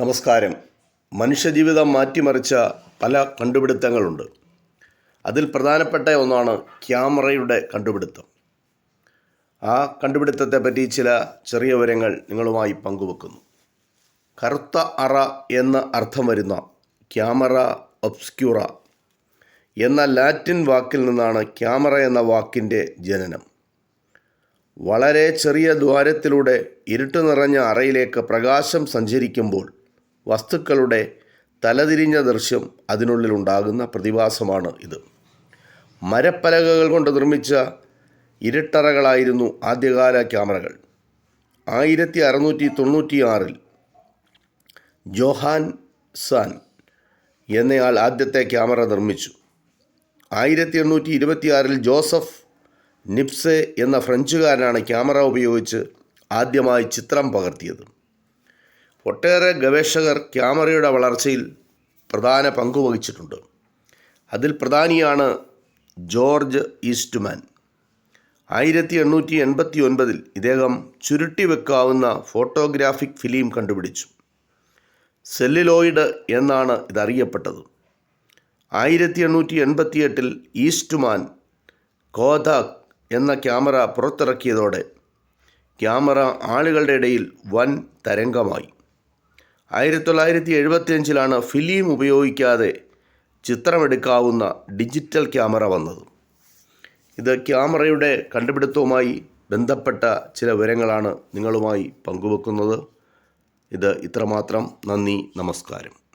നമസ്കാരം. മനുഷ്യജീവിതം മാറ്റിമറിച്ച പല കണ്ടുപിടുത്തങ്ങളുണ്ട്. അതിൽ പ്രധാനപ്പെട്ട ഒന്നാണ് ക്യാമറയുടെ കണ്ടുപിടുത്തം. ആ കണ്ടുപിടുത്തത്തെ പറ്റി ചില ചെറിയ വിവരങ്ങൾ നിങ്ങളുമായി പങ്കുവെക്കുന്നു. കറുത്ത അറ എന്ന അർത്ഥം വരുന്ന ക്യാമറ ഒബ്സ്ക്യൂറ എന്ന ലാറ്റിൻ വാക്കിൽ നിന്നാണ് ക്യാമറ എന്ന വാക്കിന്റെ ജനനം. വളരെ ചെറിയ ദ്വാരത്തിലൂടെ ഇരുട്ട് നിറഞ്ഞ അറയിലേക്ക് പ്രകാശം സഞ്ചരിക്കുമ്പോൾ വസ്തുക്കളുടെ തലതിരിഞ്ഞ ദൃശ്യം അതിനുള്ളിൽ ഉണ്ടാകുന്ന പ്രതിഭാസമാണ് ഇത്. മരപ്പലകകൾ കൊണ്ട് നിർമ്മിച്ച ഇരട്ടറകളായിരുന്നു ആദ്യകാല ക്യാമറകൾ. ആയിരത്തി അറുന്നൂറ്റി തൊണ്ണൂറ്റി ആറിൽ ജോഹാൻ സാൻ എന്നയാൾ ആദ്യത്തെ ക്യാമറ നിർമ്മിച്ചു. ആയിരത്തി എണ്ണൂറ്റി ഇരുപത്തിയാറിൽ ജോസഫ് നിപ്സെ എന്ന ഫ്രഞ്ചുകാരനാണ് ക്യാമറ ഉപയോഗിച്ച് ആദ്യമായി ചിത്രം പകർത്തിയത്. ഒട്ടേറെ ഗവേഷകർ ക്യാമറയുടെ വളർച്ചയിൽ പ്രധാന പങ്കുവഹിച്ചിട്ടുണ്ട് അതിൽ പ്രധാനിയാണ് ജോർജ് ഈസ്റ്റ്മാൻ. ആയിരത്തി എണ്ണൂറ്റി എൺപത്തി ഒൻപതിൽ ഇദ്ദേഹം ചുരുട്ടി വെക്കാവുന്ന ഫോട്ടോഗ്രാഫിക് ഫിലിം കണ്ടുപിടിച്ചു. സെല്ലിലോയിഡ് എന്നാണ് ഇതറിയപ്പെട്ടത്. ആയിരത്തി എണ്ണൂറ്റി എൺപത്തി എട്ടിൽ ഈസ്റ്റ്മാൻ കോതാക് എന്ന ക്യാമറ പുറത്തിറക്കിയതോടെ ക്യാമറ ആളുകളുടെ ഇടയിൽ വൻ തരംഗമായി. ആയിരത്തി തൊള്ളായിരത്തി എഴുപത്തിയഞ്ചിലാണ് ഫിലിം ഉപയോഗിക്കാതെ ചിത്രമെടുക്കാവുന്ന ഡിജിറ്റൽ ക്യാമറ വന്നത്. ഇത് ക്യാമറയുടെ കണ്ടുപിടുത്തവുമായി ബന്ധപ്പെട്ട ചില വിവരങ്ങളാണ് നിങ്ങളുമായി പങ്കുവെക്കുന്നത്. ഇത് ഇത്രമാത്രം. നന്ദി. നമസ്കാരം.